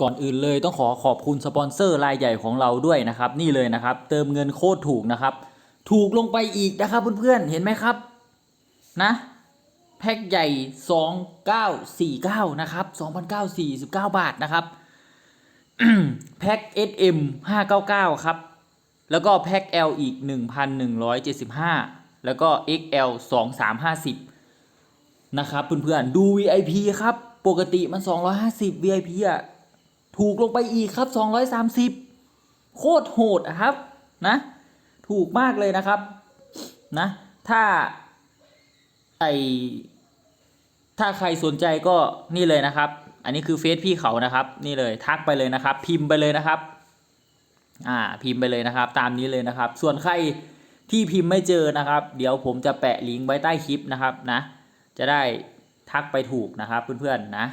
ก่อนอื่นเลยต้องขอขอบคุณสปอนเซอร์รายใหญ่ของเราด้วยนะครับ นี่เลยนะครับ เติมเงินโคตรถูกนะครับ ถูกลงไปอีกนะครับเพื่อนๆเห็นไหมครับนะแพ็คใหญ่ 2949 นะครับ 2,949 บาทนะครับ แพ็ค SM 599 ครับ แล้วก็แพ็ค L อีก 1,175 แล้วก็ XL 2350 นะครับเพื่อนๆ ดู VIP ครับ ปกติมัน 250 VIP อะ ถูกลงไปอีกครับ 230 โคตรโหดครับนะ ถูกมากเลยนะครับนะ ถ้าไอถ้าใครสนใจก็นี่เลยนะครับ อันนี้คือเฟซพี่เขานะครับ นี่เลยทักไปเลยนะครับ พิมพ์ไปเลยนะครับ อ่าพิมพ์ไปเลยนะครับ ตามนี้เลยนะครับ ส่วนใครที่พิมพ์ไม่เจอนะครับ เดี๋ยวผมจะแปะลิงก์ไว้ใต้คลิปนะครับนะ จะได้ทักไปถูกนะครับเพื่อนๆนะ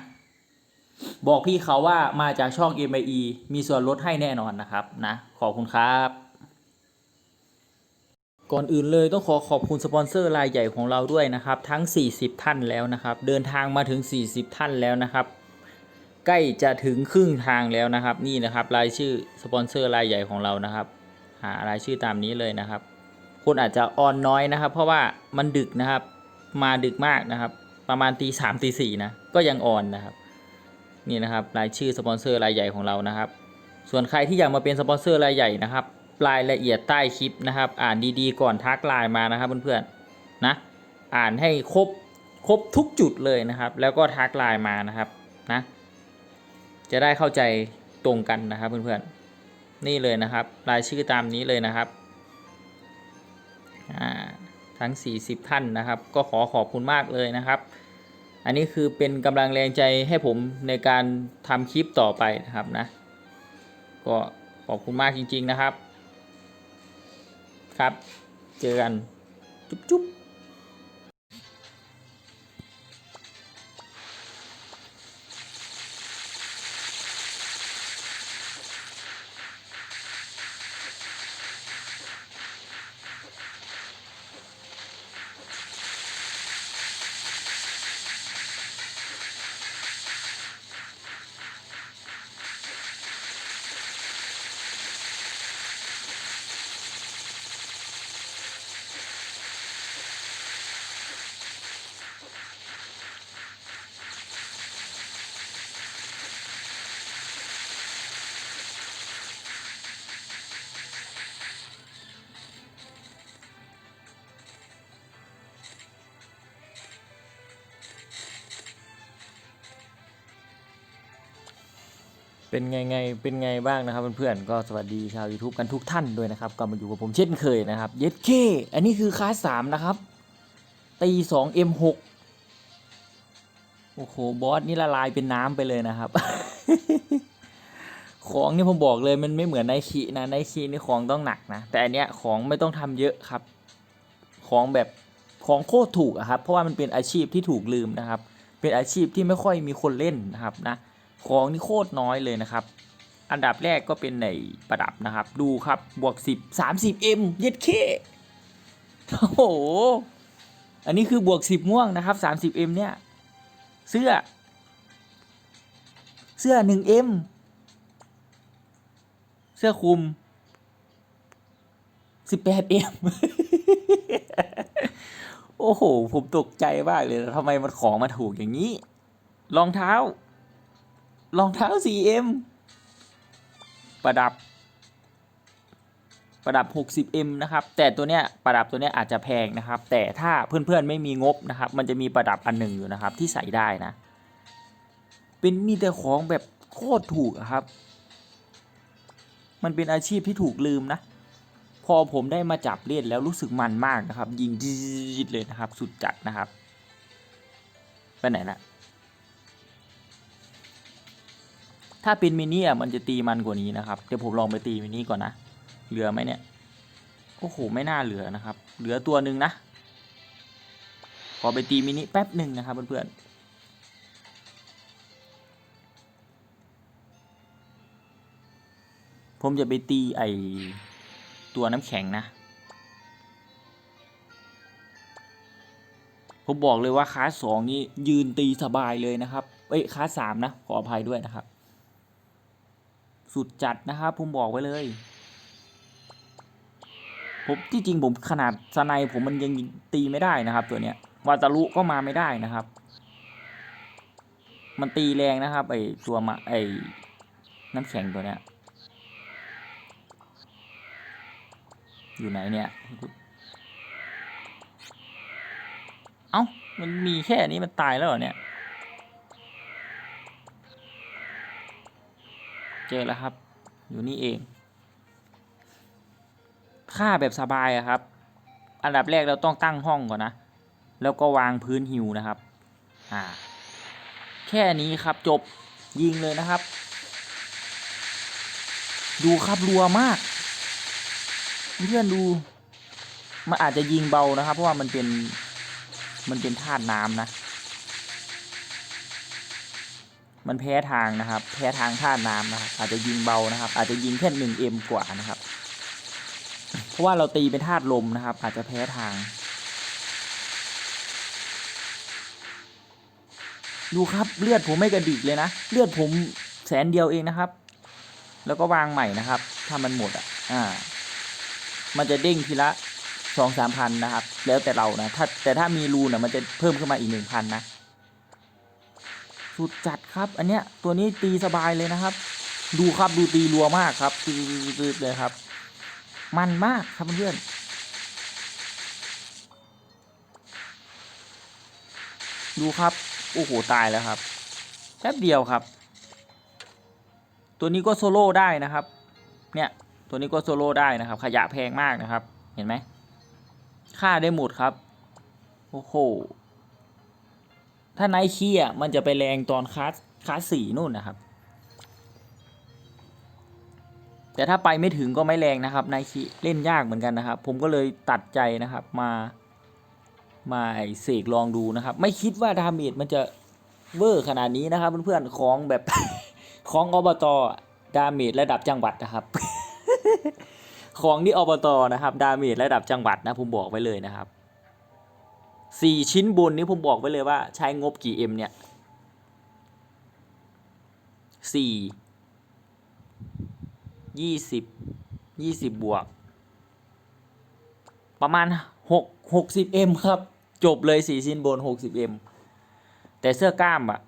บอกพี่เขาว่ามาจากช่อง m i e มีส่วนลดให้แน่นอนนะครับนะ ขอบคุณครับ ก่อนอื่นเลยต้องขอขอบคุณสปอนเซอร์รายใหญ่ของเราด้วยนะครับ ทั้ง 40 ท่านแล้วนะครับ เดินทางมาถึง 40 ท่านแล้วนะครับ ใกล้จะถึงครึ่งทางแล้วนะครับ นี่นะครับรายชื่อสปอนเซอร์รายใหญ่ของเรานะครับ หารายชื่อตามนี้เลยนะครับคนอาจจะออนน้อยนะครับ เพราะว่ามันดึกนะครับ มาดึกมากนะครับ ประมาณตีสามตีสี่นะก็ยังออนนะครับ นี่นะครับรายชื่อสปอนเซอร์รายใหญ่ของเรานะครับ ส่วนใครที่อยากมาเป็นสปอนเซอร์รายใหญ่นะครับรายละเอียดใต้คลิปนะครับ อ่านดีๆ ก่อนทักไลน์มานะครับเพื่อนๆนะอ่านให้ครบครบทุกจุดเลยนะครับ แล้วก็ทักไลน์มานะครับนะจะได้เข้าใจตรงกันนะครับเพื่อนๆนี่เลยนะครับ รายชื่อตามนี้เลยนะครับอ่าทั้ง 40 ท่านนะครับ ก็ขอขอบคุณมากเลยนะครับ อันนี้คือเป็นกำลังแรงใจให้ผมในการทำคลิปต่อไปนะครับนะ ก็ขอบคุณมากจริง ๆนะครับ ครับ เจอกัน จุ๊บ เป็นไงไงเป็นไงบ้างนะครับเพื่อนๆก็สวัสดีชาว YouTube กันทุกท่านด้วยนะครับก็มาอยู่กับผมเช่นเคยนะครับเย็ดเคอันนี้คือคลาสสามนะครับตีสองเอ็มหกโอ้โหบอสนี่ละลายเป็นน้ำไปเลยนะครับ ของนี่ผมบอกเลยมันไม่เหมือนไนคีนะไนคีนี่ของต้องหนักนะ แต่อันเนี้ยของไม่ต้องทำเยอะครับ ของแบบของโคตรถูกอะครับ เพราะว่ามันเป็นอาชีพที่ถูกลืมนะครับ เป็นอาชีพที่ไม่ค่อยมีคนเล่นนะครับนะ ของนี่โคตรน้อยเลยนะครับ อันดับแรกก็เป็นในประดับนะครับ ดูครับบวก 10 30 M เย็ดเคโอ้โห อันนี้คือบวก 10 ม่วงนะครับ30 M เนี่ย เสื้อ เสื้อ 1 M เสื้อคลุม 18 M โอ้โห ผมตกใจมากเลยทำไมมันของมาถูกอย่างนี้ รองเท้า รองเท้า 4M ประดับ ประดับ 60M นะครับ แต่ตัวเนี้ยประดับตัวเนี้ยอาจจะแพงนะครับ แต่ถ้าเพื่อนๆไม่มีงบนะครับ มันจะมีประดับอันหนึ่งอยู่นะครับ ที่ใส่ได้นะ เป็นมีแต่ของแบบโคตรถูกครับ มันเป็นอาชีพที่ถูกลืมนะ พอผมได้มาจับเล่นแล้วรู้สึกมันมากนะครับ ยิงจีดเลยนะครับ สุดจัดนะครับ ไปไหนนะ ถ้าเป็นมินิอะมันจะตีมันกว่านี้นะครับ เดี๋ยวผมลองไปตีมินิก่อนนะ เหลือไหมเนี่ย โอ้โห ไม่น่าเหลือนะครับ เหลือตัวหนึ่งนะ ขอไปตีมินิแป๊บหนึ่งนะครับเพื่อนๆ ผมจะไปตีไอตัวน้ำแข็งนะ ผมบอกเลยว่าคาสสองนี่ยืนตีสบายเลยนะครับ เอ้ยคาสสามนะ ขออภัยด้วยนะครับ สุดจัดนะครับผมบอกไว้เลยผมที่จริงผมขนาดสไนผมมันยังตีไม่ได้นะครับ ตัวเนี้ยวาตารุก็มาไม่ได้นะครับ มันตีแรงนะครับไอตัวมาไอน้ำแข็งตัวเนี้ยอยู่ไหนเนี่ย เอ้า มันมีแค่นี้มันตายแล้วเหรอเนี่ย เจอแล้วครับ อยู่นี่เอง ค่าแบบสบายอะครับ อันดับแรกเราต้องตั้งห้องก่อนนะ แล้วก็วางพื้นหิวนะครับ อ่า แค่นี้ครับจบยิงเลยนะครับ ดูครับรัวมาก เพื่อนดู มันอาจจะยิงเบานะครับ เพราะว่ามันเป็นมันเป็นธาตุน้ำนะ มันแพ้ทางนะครับ แพ้ทางธาน้ำนะครับ อาจจะยิงเบานะครับ อาจจะยิงแค่หนึ่งเอ็มกว่านะครับ เพราะว่าเราตีเป็นธาตุลมนะครับ อาจจะแพ้ทาง ดูครับเลือดผมไม่กระดิกเลยนะ เลือดผมแสนเดียวเองนะครับ แล้วก็วางใหม่นะครับ ถ้ามันหมดอะ อ่า มันจะเด้งทีละสองสามพันนะครับ แล้วแต่เรานะ ถ้าแต่ถ้ามีรูนอะมันจะเพิ่มขึ้นมาอีกหนึ่งพันนะ สุดจัดครับ อันเนี้ยตัวนี้ตีสบายเลยนะครับ ดูครับดูตีรัวมากครับตืดๆเลยครับ มันมากครับเพื่อนดูครับ โอ้โห ตายแล้วครับ แป๊บเดียวครับ ตัวนี้ก็โซโล่ได้นะครับ เนี่ย ตัวนี้ก็โซโล่ได้นะครับ ขยะแพงมากนะครับ เห็นไหม ค่าได้หมดครับ โอ้โห ถ้าไนคีอะมันจะไปแรงตอนคลาสคลาสสี่นู่นนะครับ แต่ถ้าไปไม่ถึงก็ไม่แรงนะครับไนคีเล่นยากเหมือนกันนะครับ ผมก็เลยตัดใจนะครับมามาเสกลองดูนะครับ ไม่คิดว่าดาเมจมันจะเวอร์ขนาดนี้นะครับ เพื่อนๆของแบบของอบตอดาเมจระดับจังหวัดนะครับ ของที่อบตนะครับ ดาเมจระดับจังหวัดนะผมบอกไว้เลยนะครับ สี่ชิ้นบนนี้ผมบอกไว้เลยว่า ใช้งบกี่เอ็มเนี่ยสี่ยี่สิบยี่สิบบวก ประมาณหกหกสิบเอ็มครับ จบเลยสี่ชิ้นบนหกสิบเอ็มแต่เสื้อกล้ามอะ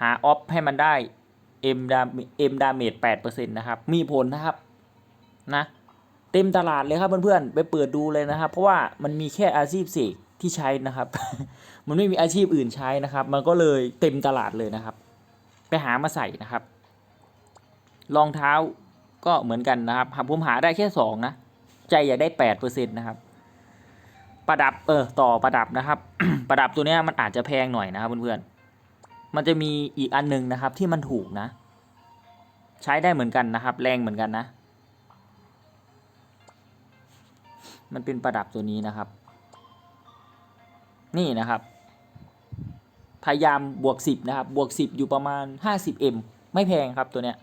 หาออฟให้มันได้เอ็มดาเอ็มดาเมจแปดเปอร์เซ็นต์นะครับ มีผลนะครับนะ เต็มตลาดเลยครับเพื่อนๆ ไปเปิดดูเลยนะครับ เพราะว่ามันมีแค่อาชีพเสก ที่ใช้นะครับ มันไม่มีอาชีพอื่นใช้นะครับ มันก็เลยเต็มตลาดเลยนะครับ ไปหามาใส่นะครับ รองเท้าก็เหมือนกันนะครับผมหาได้แค่สองนะ ใจอยากได้แปดเปอร์เซ็นต์นะครับ ประดับเออต่อประดับนะครับ ประดับตัวนี้มันอาจจะแพงหน่อยนะครับเพื่อนๆ มันจะมีอีกอันหนึงนะครับ ที่มันถูกนะ ใช้ได้เหมือนกันนะครับ แรงเหมือนกันนะ มันเป็นประดับตัวนี้นะครับ นี่นะครับ พยายามบวกสิบนะครับ บวกสิบอยู่ประมาณห้าสิบเอ็มไม่แพงครับตัวเนี้ย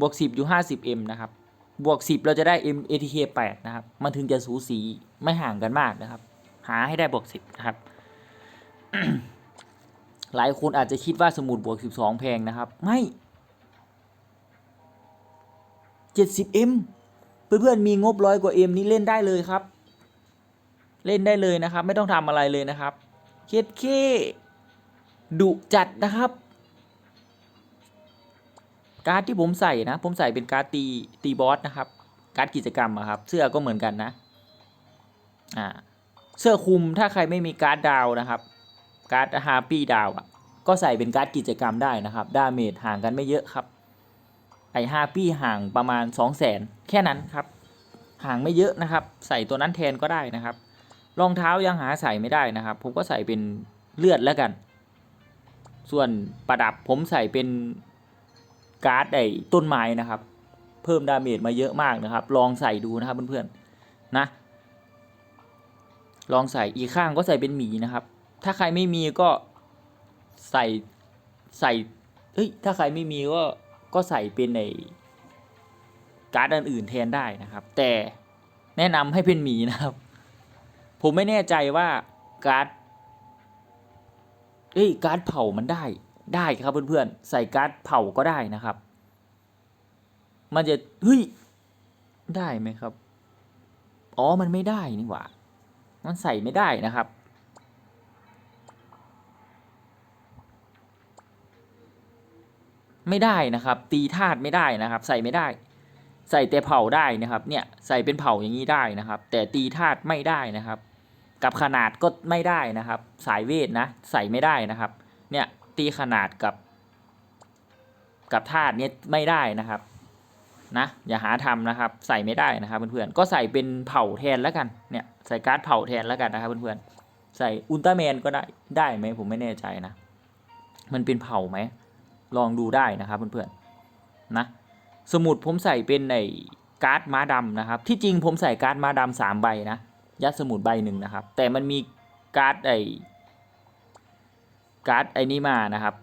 บวกสิบอยู่ห้าสิบเอ็มนะครับ บวกสิบเราจะได้ M ATK แปดนะครับ มันถึงจะสูสีไม่ห่างกันมากนะครับ หาให้ได้บวกสิบนะครับ หลายคนอาจจะคิดว่าสมุดบวกสิบสองแพงนะครับ ไม่เจ็ดสิบเอ็มเพื่อนๆมีงบร้อยกว่าเอ็มนี้เล่นได้เลยครับ เล่นได้เลยนะครับ ไม่ต้องทำอะไรเลยนะครับเคสเคดุจัดนะครับ การ์ดที่ผมใส่นะ ผมใส่เป็นการ์ดตีตีบอสนะครับ การ์ดกิจกรรมอะครับ เสื้อก็เหมือนกันนะอ่าเสื้อคลุมถ้าใครไม่มีการ์ดดาวนะครับ การ์ดฮาปี้ดาวอะก็ใส่เป็นการ์ดกิจกรรมได้นะครับ ดาเมจห่างกันไม่เยอะครับ ไอฮาปี้ห่างประมาณ 2 0 0แสนแค่นั้นครับ ห่างไม่เยอะนะครับ ใส่ตัวนั้นแทนก็ได้นะครับ รองเท้ายังหาใส่ไม่ได้นะครับ ผมก็ใส่เป็นเลือดแล้วกัน ส่วนประดับผมใส่เป็นการ์ดไอ้ต้นไม้นะครับ เพิ่มดาเมจมาเยอะมากนะครับ ลองใส่ดูนะครับเพื่อนๆนะ ลองใส่อีกข้างก็ใส่เป็นหมีนะครับ ถ้าใครไม่มีก็ใส่ใส่เฮ้ยถ้าใครไม่มีก็ก็ใส่เป็นในการ์ดอื่นแทนได้นะครับ แต่แนะนำให้เป็นหมีนะครับ ผมไม่แน่ใจว่าการ์ดเอ้ยการ์ดเผามันได้ได้ครับเพื่อนๆ ใส่การ์ดเผาก็ได้นะครับ มันจะเฮ้ยได้ไหมครับ อ๋อมันไม่ได้นี่หว่า มันใส่ไม่ได้นะครับ ไม่ได้นะครับ ตีธาตุไม่ได้นะครับ ใส่ไม่ได้ ใส่แต่เผาได้นะครับ เนี่ยใส่เป็นเผาอย่างนี้ได้นะครับ แต่ตีธาตุไม่ได้นะครับ กับขนาดก็ไม่ได้นะครับ สายเวทนะใส่ไม่ได้นะครับ เนี่ยตีขนาดกับ กับธาตุเนี่ยไม่ได้นะครับนะอย่าหาทำนะครับ ใส่ไม่ได้นะครับเพื่อนๆก็ใส่เป็นเผาแทนแล้วกันเนี่ยใส่การ์ดเผาแทนแล้วกันนะครับเพื่อนๆใส่อุลตร้าแมนก็ได้ได้ไหมผมไม่แน่ใจนะ มันเป็นเผาไหมลองดูได้นะครับเพื่อนๆนะสมุดผมใส่เป็นในการ์ดม้าดำนะครับ ที่จริงผมใส่การ์ดม้าดำสามใบนะ ยัดสมุดใบหนึ่งนะครับ แต่มันมีการ์ดไอการ์ดไอนี้มานะครับ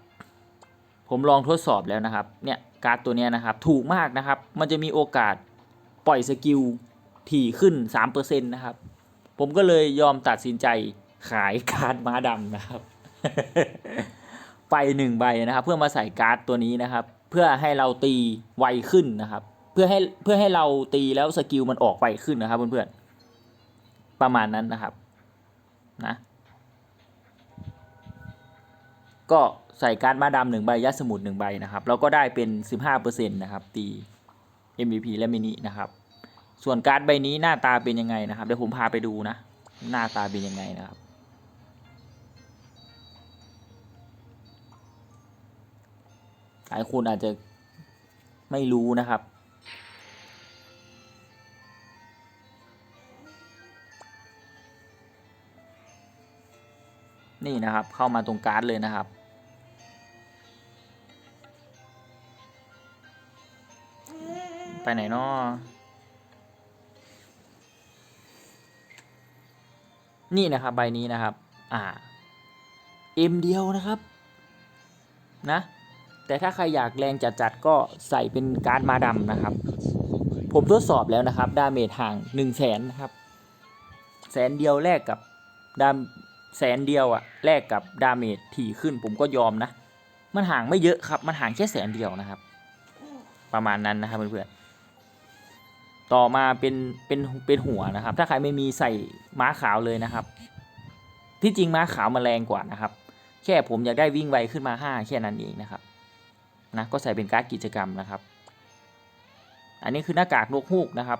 ผมลองทดสอบแล้วนะครับ เนี่ยการ์ดตัวนี้นะครับ ถูกมากนะครับ มันจะมีโอกาสปล่อยสกิลถี่ขึ้น 3%นะครับ ผมก็เลยยอมตัดสินใจขายการ์ดม้าดำนะครับ ไปหนึ่งใบนะครับ เพื่อมาใส่การ์ดตัวนี้นะครับ เพื่อให้เราตีไวขึ้นนะครับ เพื่อให้เพื่อให้เราตีแล้วสกิลมันออกไวขึ้นนะครับเพื่อนๆ ประมาณนั้นนะครับนะก็ใส่การ์ดมาดำหนึ่งใบยัดสมุดหนึ่งใบนะครับแล้วก็ได้เป็น 15%นะครับตี MVP และมินินะครับส่วนการ์ดใบนี้หน้าตาเป็นยังไงนะครับเดี๋ยวผมพาไปดูนะ หน้าตาเป็นยังไงนะครับหลายคนอาจจะไม่รู้นะครับ นี่นะครับ เข้ามาตรงการ์ดเลยนะครับ ไปไหนนาะนี่นะครับใบนี้นะครับ อ่าเอ็มเดียวนะครับนะแต่ถ้าใครอยากแรงจัดๆก็ใส่เป็นการ์ดมาดำนะครับ ผมทดสอบแล้วนะครับ ดาเมจห่างหนึ่งแสนนะครับ แสนเดียวแลกกับดาม แสนเดียวอะแลกกับดาเมจถี่ขึ้นผมก็ยอมนะ มันห่างไม่เยอะครับ มันห่างแค่แสนเดียวนะครับ ประมาณนั้นนะครับเพื่อนๆต่อมาเป็นเป็นเป็นหัวนะครับ ถ้าใครไม่มีใส่ม้าขาวเลยนะครับ ที่จริงม้าขาวมาแรงกว่านะครับ แค่ผมอยากได้วิ่งไวขึ้นมาห้าแค่นั้นเองนะครับนะก็ใส่เป็นการ์ดกิจกรรมนะครับ อันนี้คือหน้ากากนกฮูกนะครับ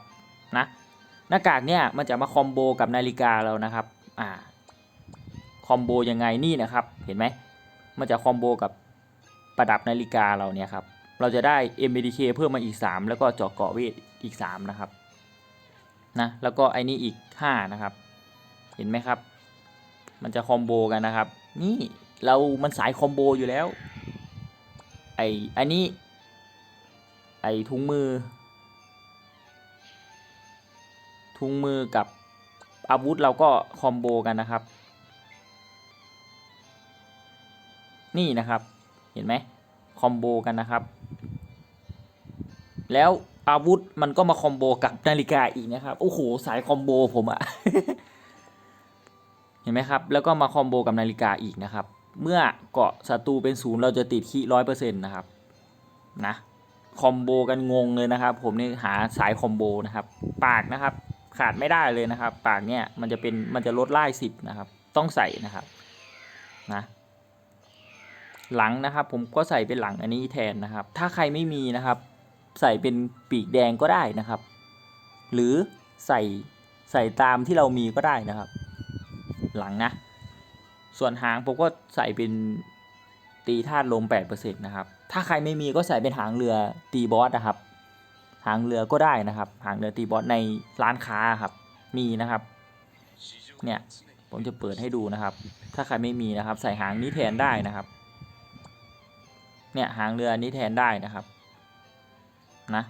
นะหน้ากากเนี่ยมันจะมาคอมโบกับนาฬิกาเรานะครับ อ่า คอมโบยังไงนี่นะครับ เห็นไหมมันจะคอมโบกับประดับนาฬิกาเราเนี่ยครับ เราจะได้ MBDK เพิ่มมาอีก 3 แล้วก็เจาะเกาะเวทอีก 3 นะครับ นะ แล้วก็ไอ้นี่อีก 5 นะครับ เห็นไหมครับ มันจะคอมโบกันนะครับ นี่เรามันสายคอมโบอยู่แล้ว ไออันนี้ ไอถุงมือ ถุงมือกับอาวุธเราก็คอมโบกันนะครับ นี่นะครับ เห็นไหมคอมโบกันนะครับ แล้วอาวุธมันก็มาคอมโบกับนาฬิกาอีกนะครับ โอ้โห สายคอมโบผมอะเห็นไหมครับ แล้วก็มาคอมโบกับนาฬิกาอีกนะครับ เมื่อเกาะศัตรูเป็นศูนย์เราจะติดคีร้อยเปอร์เซ็นต์นะครับ นะ คอมโบกันงงเลยนะครับ ผมนี่หาสายคอมโบนะครับ ปากนะครับ ขาดไม่ได้เลยนะครับ ปากเนี่ยมันจะเป็นมันจะลดไล่สิบนะครับ ต้องใส่นะครับ นะ หลังนะครับ ผมก็ใส่เป็นหลังอันนี้แทนนะครับ ถ้าใครไม่มีนะครับ ใส่เป็นปีกแดงก็ได้นะครับ หรือใส่ใส่ตามที่เรามีก็ได้นะครับ หลังนะ ส่วนหางผมก็ใส่เป็นตีธาตุลม8%นะครับ ถ้าใครไม่มีก็ใส่เป็นหางเรือตีบอสนะครับ หางเรือก็ได้นะครับ หางเรือตีบอสในร้านค้าครับ มีนะครับ เนี่ย ผมจะเปิดให้ดูนะครับ ถ้าใครไม่มีนะครับ ใส่หางนี้แทนได้นะครับ เนี่ยหางเรือนี้แทนได้นะครับนะ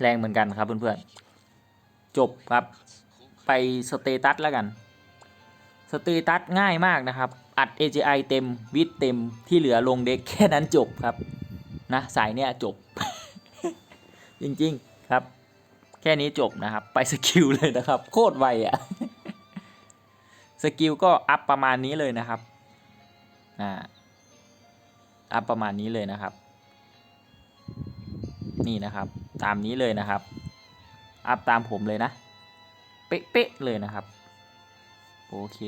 แรงเหมือนกันครับเพื่อนๆ จบครับ ไปสเตตัสแล้วกัน สเตตัสง่ายมากนะครับ อัด AGI เต็มวิดเต็มที่เหลือลงเด็กแค่นั้นจบครับ นะสายเนี้ยจบ จริงๆครับ แค่นี้จบนะครับ ไปสกิลเลยนะครับ โคตรไวอะสกิลก็อัพประมาณนี้เลยนะครับ อ่า อัพประมาณนี้เลยนะครับ นี่นะครับ ตามนี้เลยนะครับ อัพตามผมเลยนะ เป๊ะๆเลยนะครับ โอเค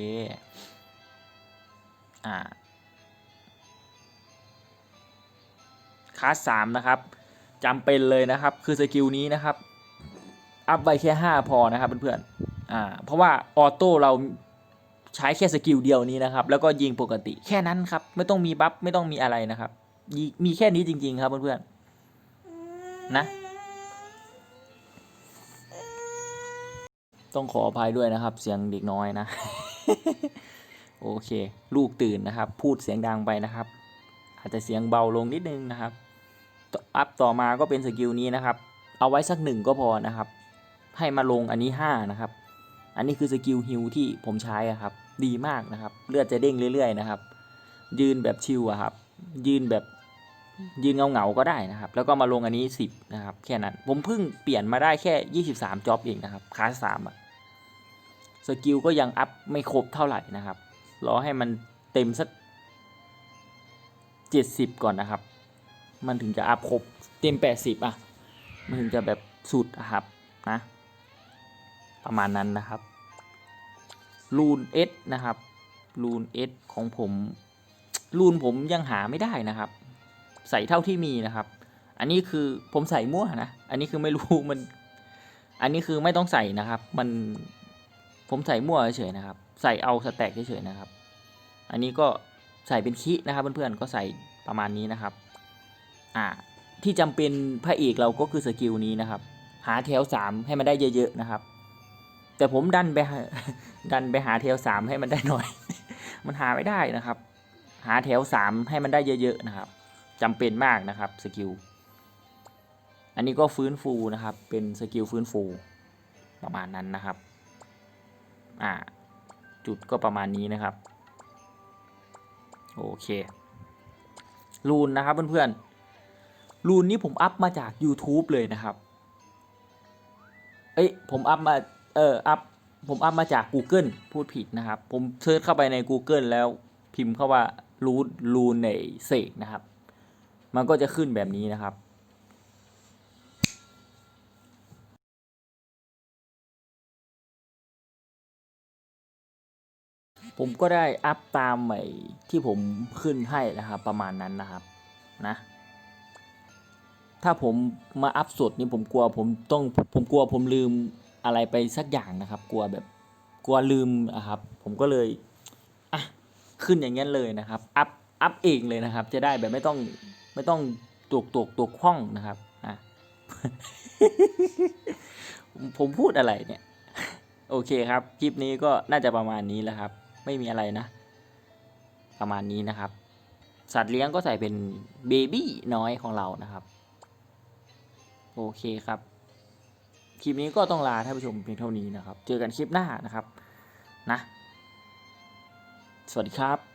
อ่าคลาสสามนะครับจำเป็นเลยนะครับ คือสกิลนี้นะครับ อัพไว้แค่ห้าพอนะครับเพื่อนๆอ่า เพราะว่าออโต้เรา ใช้แค่สกิลเดียวนี้นะครับ แล้วก็ยิงปกติแค่นั้นครับ ไม่ต้องมีบัฟไม่ต้องมีอะไรนะครับ มีแค่นี้จริง ๆ ครับเพื่อนๆนะ ต้องขออภัยด้วยนะครับ เสียงเด็กน้อยนะ โอเค ลูกตื่นนะครับ พูดเสียงดังไปนะครับ อาจจะเสียงเบาลงนิดนึงนะครับออัพต่อมาก็เป็นสกิลนี้นะครับ เอาไว้สักหนึ่งก็พอนะครับ ให้มาลงอันนี้ห้านะครับ อันนี้คือสกิลฮิลที่ผมใช้อะครับ ดีมากนะครับ เลือดจะเด้งเรื่อย ๆ นะครับ ยืนแบบชิลอะครับ ยืนแบบยืนเงาๆก็ได้นะครับ แล้วก็มาลงอันนี้สิบนะครับ แค่นั้น ผมเพิ่งเปลี่ยนมาได้แค่ยี่สิบสามจ็อบเองนะครับคลาสสามอะสกิลก็ยังอัพไม่ครบเท่าไหร่นะครับ รอให้มันเต็มสักเจ็ดสิบก่อนนะครับ มันถึงจะอัพครบเต็มแปดสิบอะ มันถึงจะแบบสุดอะครับนะ ประมาณนั้นนะครับรูนเอสนะครับรูนเอสของผมรูนผมยังหาไม่ได้นะครับ ใส่เท่าที่มีนะครับ อันนี้คือผมใส่มั่วนะ อันนี้คือไม่รู้มัน อันนี้คือไม่ต้องใส่นะครับ มันผมใส่มั่วเฉยๆนะครับ ใส่เอาสแต็กเฉยๆนะครับ อันนี้ก็ใส่เป็นคินะครับเพื่อนๆก็ใส่ประมาณนี้นะครับ อ่า ที่จำเป็นพระเอกเราก็คือสกิลนี้นะครับ หาแถวสามให้มันได้เยอะๆนะครับ แต่ผมดันไปดันไปหาแถวสามให้มันได้หน่อย มันหาไม่ได้นะครับ หาแถวสามให้มันได้เยอะๆนะครับจำเป็นมากนะครับสกิลอันนี้ก็ฟื้นฟูนะครับ เป็นสกิลฟื้นฟูประมาณนั้นนะครับ อ่า จุดก็ประมาณนี้นะครับ โอเค รูนนะครับเพื่อนๆ รูนนี้ผมอัพมาจาก YouTube เลยนะครับ เอ้ย ผมอัพมา เอออัพผมอัพมาจาก Google พูดผิดนะครับ ผมเซิร์ชเข้าไปใน Google แล้วพิมพ์เข้าว่ารูนรูนในเสกนะครับ มันก็จะขึ้นแบบนี้นะครับผมก็ได้อัพตามใหม่ที่ผมขึ้นให้นะครับ ประมาณนั้นนะครับนะ ถ้าผมมาอัพสดนี่ผมกลัวผมต้องผมกลัวผมลืม อะไรไปสักอย่างนะครับ กลัวแบบกลัวลืมอะครับ ผมก็เลยอะขึ้นอย่างนี้นเลยนะครับ อัพอัพเองเลยนะครับ จะได้แบบไม่ต้องไม่ต้องตวกตวกตวกห้องนะครับอะผมพูดอะไรเนี่ย โอเคครับ คลิปนี้ก็น่าจะประมาณนี้แล้วครับ ไม่มีอะไรนะ ประมาณนี้นะครับ สัตว์เลี้ยงก็ใส่เป็นเบบี้น้อยของเรานะครับ โอเคครับ คลิปนี้ก็ต้องลาท่านผู้ชมเพียงเท่านี้นะครับ เจอกันคลิปหน้านะครับนะ สวัสดีครับ